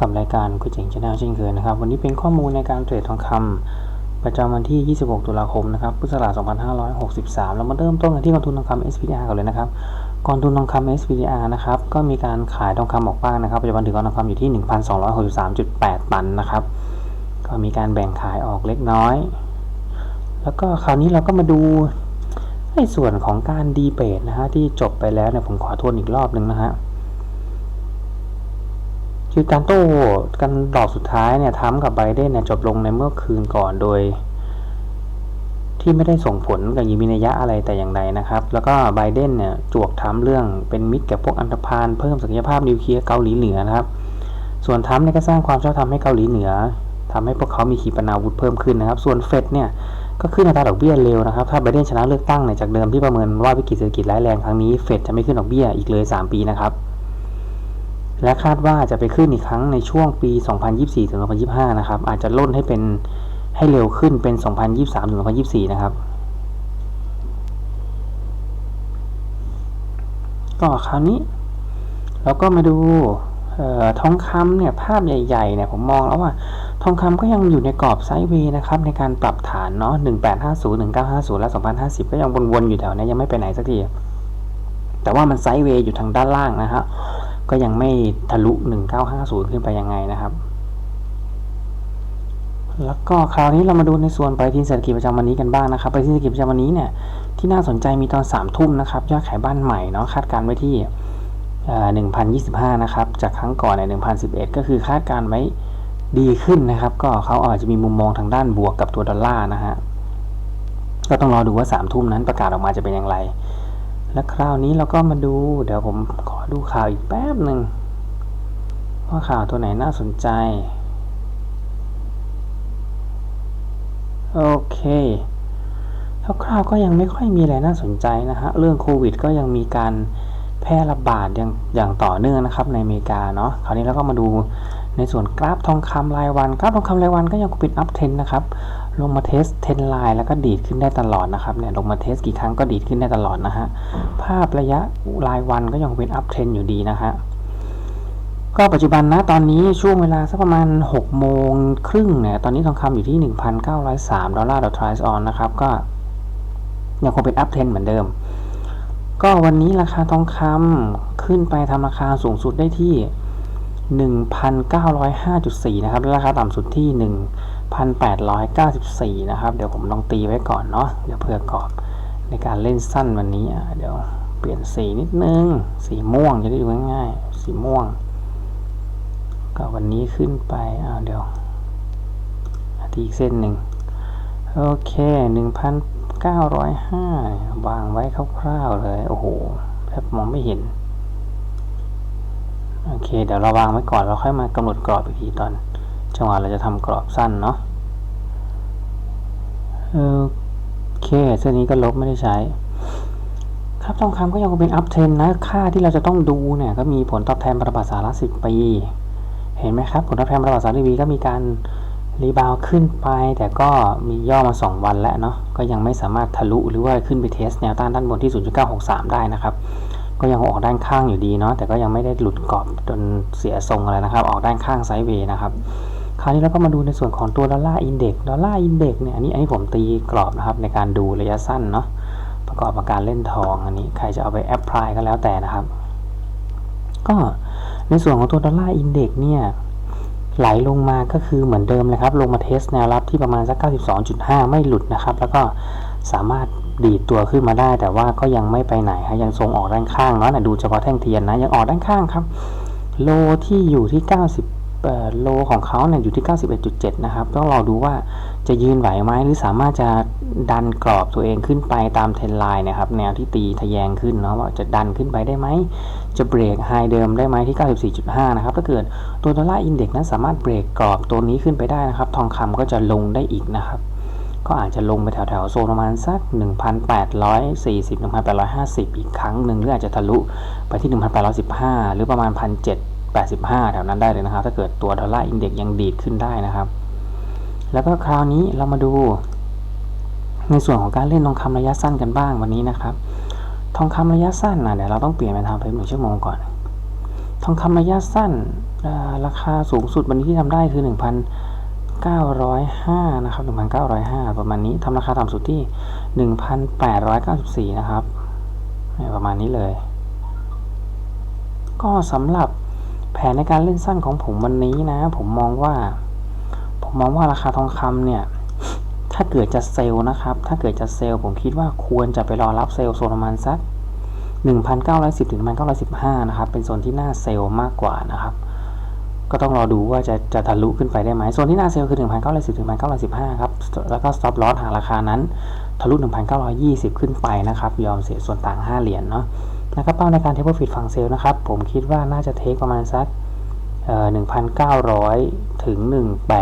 กับรายการกุยเจ๋งชาแนลเช่นเคยนะครับ วันนี้เป็นข้อมูลในการเทรดทองคำประจำวันที่ 26 ตุลาคมนะครับ พุทธศักราช 2563 เรามาเริ่มต้นกันที่กองทุนทองคำ SPDR ก่อนเลยนะครับ กองทุนทองคำ SPDR นะครับ ก็มีการขายทองคำออกบ้างนะครับ ปัจจุบันถือกองทองคำอยู่ที่ 1,263.8 ตันนะครับ ก็มีการแบ่งขายออกเล็กน้อย แล้วก็คราวนี้เราก็มาดูในส่วนของการดีเบตนะฮะที่จบไปแล้วเนี่ยผมขอทวนอีกรอบหนึ่งนะฮะ คือการโต้กันรอบสุดท้ายเนี่ยทรัมกับไบเดนเนี่ยจบลงในเมื่อคืนก่อนโดย ที่ไม่ได้ส่งผลกับยิมีนัยะอะไรแต่อย่างใดนะครับ แล้วก็ไบเดนเนี่ยจวกทรัมเรื่องเป็นมิตรกับพวกอันธพาลเพิ่มศักยภาพนิวเคลียร์เกาหลีเหนือนะครับ ส่วนทรัมเนี่ยก็สร้างความชอบธรรมให้เกาหลีเหนือทำให้พวกเขามีขีปนาวุธเพิ่มขึ้นนะครับ ส่วนเฟดเนี่ยก็ขึ้นอัตราดอกเบี้ยเร็วนะครับ ถ้าไบเดนชนะเลือกตั้งเนี่ยจากเดิมที่ประเมินว่าวิกฤตเศรษฐกิจร้ายแรงครั้งนี้เฟดจะไม่ขึ้นดอกเบี้ยอีกเลย 3 ปีนะครับ และคาดว่าจะไปขึ้นอีกครั้งในช่วงปี 2024 ถึง 2025 นะครับ อาจจะล่นให้เป็นให้เร็วขึ้นเป็น 2023 ถึง 2024 นะครับ ก็คราวนี้ เราก็มาดูทองคำเนี่ยภาพใหญ่ๆเนี่ยผมมองแล้วว่า ทองคำก็ยังอยู่ในกรอบไซด์เวย์นะครับ ในการปรับฐานเนาะ 1850 1950 และ 2050 ก็ยังวนๆอยู่แถวนี้ยังไม่ไปไหนสักที แต่ว่ามันไซด์เวย์อยู่ทางด้านล่างนะฮะ ก็ยังไม่ทะลุ 1950 ขึ้นไปยังไงนะครับ แล้วก็คราวนี้เรามาดูในส่วนปฏิทินเศรษฐกิจประจำวันนี้กันบ้างนะครับปฏิทินเศรษฐกิจประจำวันนี้เนี่ยที่น่าสนใจมีตอน3ทุ่มนะครับยอดขายบ้านใหม่เนาะคาดการไว้ที่1,025 นะครับ จากครั้งก่อนใน1,011 ก็คือคาดการไว้ดีขึ้นนะครับ ก็เขาอาจจะมีมุมมองทางด้านบวกกับตัวดอลลาร์นะฮะก็ต้องรอดูว่า3ทุ่มนั้นประกาศออกมาจะเป็นอย่างไร และคราวนี้เราก็มาดู เดี๋ยวผมขอดูข่าวอีกแป๊บหนึ่งว่าข่าวตัวไหนน่าสนใจ โอเคคร่าวๆก็ยังไม่ค่อยมีอะไรน่าสนใจนะฮะ เรื่องโควิดก็ยังมีการแพร่ระบาดอย่างอย่างต่อเนื่องนะครับในอเมริกาเนาะ คราวนี้เราก็มาดูในส่วนกราฟทองคำรายวัน กราฟทองคำรายวันก็ยังปิดอัพเทนนะครับลงมาเทสเทนไลน์แล้วก็ดีดขึ้นได้ตลอดนะครับเนี่ยลงมาเทสกี่ครั้งก็ดีดขึ้นได้ตลอดนะฮะภาพระยะรายวันก็ยังเป็นอัพเทรนอยู่ดีนะฮะก็ปัจจุบันนะตอนนี้ช่วงเวลาสักประมาณ6โมงครึ่งเนี่ยตอนนี้ทองคำอยู่ที่ 1,903 ดอลลาร์ต่อทรัส์ออนนะครับก็ยังคงเป็นอัพเทรนเหมือนเดิม ก็วันนี้ราคาทองคำขึ้นไปทำราคาสูงสุดได้ที่ 1,905.4 นะครับและราคาต่ำสุดที่ 1,894 นะครับ เดี๋ยวผมลองตีไว้ก่อนเนาะเดี๋ยวเพื่อกรอบในการเล่นสั้นวันนี้เดี๋ยวเปลี่ยนสีนิดนึง สีม่วงจะได้ดูง่ายๆ สีม่วง ก็วันนี้ขึ้นไปอ้าวเดี๋ยวทีอีกเส้นหนึ่งโอเค 1,905วางไว้คร่าวๆเลย โอ้โหแทบมองไม่เห็น โอเค เดี๋ยวเราวางไว้ก่อนเราค่อยมากำหนดกรอบอีกทีตอน จังหวะเราจะทำกรอบสั้นเนาะโอเคเส้นนี้ก็ลบไม่ได้ใช้ ครับทองคำก็ยังคงเป็นอัพเทรนนะ ค่าที่เราจะต้องดูเนี่ยก็มีผลตอบแทนประบาทสาระสิบปี เห็นไหมครับ ผลตอบแทนประบาทสาระปีก็มีการรีบาวขึ้นไป แต่ก็มีย่อมา 2 วันแล้วเนาะก็ยังไม่สามารถทะลุหรือว่าขึ้นไปเทสแนวต้านด้านบนที่ 0.963 ได้นะครับ ก็ยังออกด้านข้างอยู่ดีเนาะแต่ก็ยังไม่ได้หลุดกรอบจนเสียทรงอะไรนะครับ ออกด้านข้างไซด์เวย์นะครับ คราวนี้เราก็มาดูในส่วนของตัวดอลลาร์อินเด็กซ์ดอลลาร์อินเด็กซ์เนี่ยอันนี้อันนี้ผมตีกรอบนะครับในการดูระยะสั้นเนาะประกอบกับการเล่นทองอันนี้ใครจะเอาไปแอปพลายก็แล้วแต่นะครับ ก็ในส่วนของตัวดอลลาร์อินเด็กซ์เนี่ยไหลลงมาก็คือเหมือนเดิมเลยครับ ลงมาเทสแนวรับที่ประมาณสัก 92.5 ไม่หลุดนะครับ แล้วก็สามารถดีดตัวขึ้นมาได้ แต่ว่าก็ยังไม่ไปไหนครับยังทรงออกด้านข้างเนาะดูเฉพาะแท่งเทียนนะยังออกด้านข้างครับ โลที่อยู่ที่90 โลของเขาเนี่ยอยู่ที่ 91.7 นะครับ ต้องรอดูว่าจะยืนไหวไหมหรือสามารถจะดันกรอบตัวเองขึ้นไปตามเทรนไลน์นะครับ แนวที่ตีทะแยงขึ้นเนาะว่าจะดันขึ้นไปได้ไหม จะเบรกไฮเดิมได้ไหมที่ 94.5 นะครับ ถ้าเกิดตัวดอลลาร์อินเด็กซ์นั้นสามารถเบรกกรอบตัวนี้ขึ้นไปได้นะครับ ทองคำก็จะลงได้อีกนะครับ ก็อาจจะลงไปแถวๆโซนประมาณสัก 1,840 1,850 อีกครั้งหนึ่งหรืออาจจะทะลุไปที่ 1,815 หรือประมาณ 1,785 แถวนั้นได้เลยนะครับ ถ้าเกิดตัวดอลลาร์อินเด็กซ์ยังดีดขึ้นได้นะครับ แล้วก็คราวนี้เรามาดู ในส่วนของการเล่นทองคำระยะสั้นกันบ้างวันนี้นะครับ ทองคำระยะสั้นนะเดี๋ยวเราต้องเปลี่ยนเป็นทางไปหนึ่งชั่วโมงก่อน ทองคำระยะสั้นราคาสูงสุดวันนี้ที่ทำได้คือ 1,905 นะครับ 1,905 ประมาณนี้ทำราคาต่ำสุดที่ 1,894 นะครับเนี่ยประมาณนี้เลย ก็สำหรับ แผนในการเล่นสั้นของผมวันนี้นะ ผมมองว่า ผมมองว่าราคาทองคำเนี่ย ถ้าเกิดจะเซลล์นะครับ ถ้าเกิดจะเซลล์ผมคิดว่าควรจะไปรอรับเซลล์โซนประมาณสัก 1,910ถึง1,915 นะครับ เป็นโซนที่น่าเซลล์มากกว่านะครับ ก็ต้องรอดูว่าจะจะทะลุขึ้นไปได้ไหมโซนที่น่าเซลล์คือ 1,910ถึง1,915 ครับ แล้วก็ stop loss หาราคานั้นทะลุ 1,920 ขึ้นไปนะครับ ยอมเสียส่วนต่าง 5 เหรียญเนาะ นะครับเป้าในการเทคโปรฟิตฝั่งเซลล์นะครับ ผมคิดว่าน่าจะเทคประมาณสักเอ่อ1,900 ถึง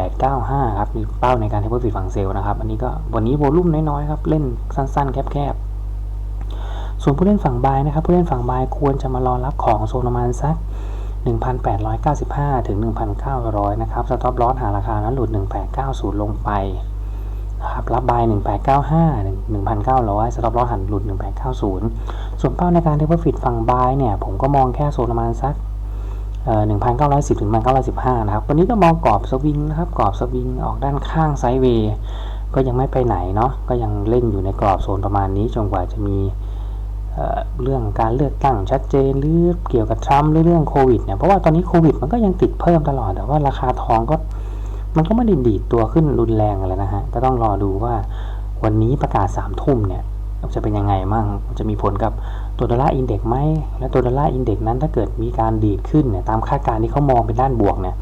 1,895 ครับมีเป้าในการเทคโปรฟิตฝั่งเซลล์นะครับ อันนี้ก็วันนี้โวลุ่มน้อยๆครับ เล่นสั้นๆ แคบๆ ส่วนผู้เล่นฝั่งบายนะครับ ผู้เล่นฝั่งบายควรจะมารอรับของโซนประมาณสัก1,895 ถึง 1,900 นะครับ สต็อปลอสหาราคานั้นหลุด 1,890 ลงไป นะครับรับบาย 1,895 1,900 สต็อปลอสหันหลุด 1,890 ส่วนเป้าในการเทคโปรฟิตฝั่งบายเนี่ย ผมก็มองแค่โซนประมาณสักเอ่อ1,910 ถึง 1,915 นะครับ วันนี้ก็มองกรอบสวิงนะครับ กรอบสวิงออกด้านข้างไซด์เวย์ก็ยังไม่ไปไหนเนาะ ก็ยังเล่นอยู่ในกรอบโซนประมาณนี้จนกว่าจะมีเอ่อเรื่องการเลือกตั้งชัดเจนหรือเกี่ยวกับทรัมป์หรือเรื่องโควิดเนี่ย เพราะว่าตอนนี้โควิดมันก็ยังติดเพิ่มตลอด แต่ว่าราคาทองก็ มันก็ไม่ได้ดีดตัวขึ้นรุนแรงอะไรนะฮะก็ต้องรอดูว่าวันนี้ประกาศสามทุ่มเนี่ยจะเป็นยังไงมั่งจะมีผลกับตัวดอลลาร์อินเด็กไหม และตัวดอลลาร์อินเด็กนั้นถ้าเกิดมีการดีดขึ้นเนี่ยตามคาดการณ์ที่เขามองเป็นด้านบวกเนี่ย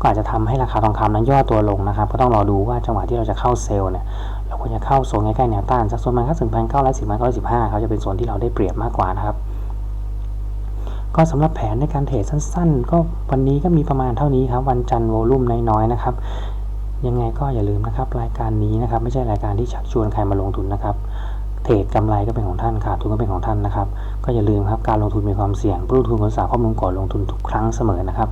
ก็อาจจะทำให้ราคาทองคำนั้นย่อตัวลงนะครับ ก็ต้องรอดูว่าจังหวะที่เราจะเข้าเซลล์เนี่ยเราควรจะเข้าโซนใกล้ๆแนวต้านสักโซนประมาณถึงพันเก้าร้อยสิบพันเก้าร้อยสิบห้าเขาจะเป็นโซนที่เราได้เปรียบมากกว่านะครับ ก็สำหรับแผนในการเทรดสั้น ๆ ก็วันนี้ก็มีประมาณเท่านี้ครับ วันจันทร์โวลุ่มน้อยๆนะครับ ยังไงก็อย่าลืมนะครับ รายการนี้นะครับ ไม่ใช่รายการที่ชักชวนใครมาลงทุนนะครับ เทรดกำไรก็เป็นของท่านขาดทุนก็เป็นของท่านนะครับ ก็อย่าลืมครับการลงทุนมีความเสี่ยงผู้ลงทุนควรศึกษาข้อมูลก่อนลงทุนทุกครั้งเสมอนะครับ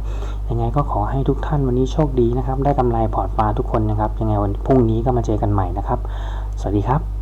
ยังไงก็ขอให้ทุกท่านวันนี้โชคดีนะครับ ได้กำไรพอร์ตปลาทุกคนนะครับ ยังไงวันพรุ่งนี้ก็มาเจอกันใหม่นะครับ สวัสดีครับ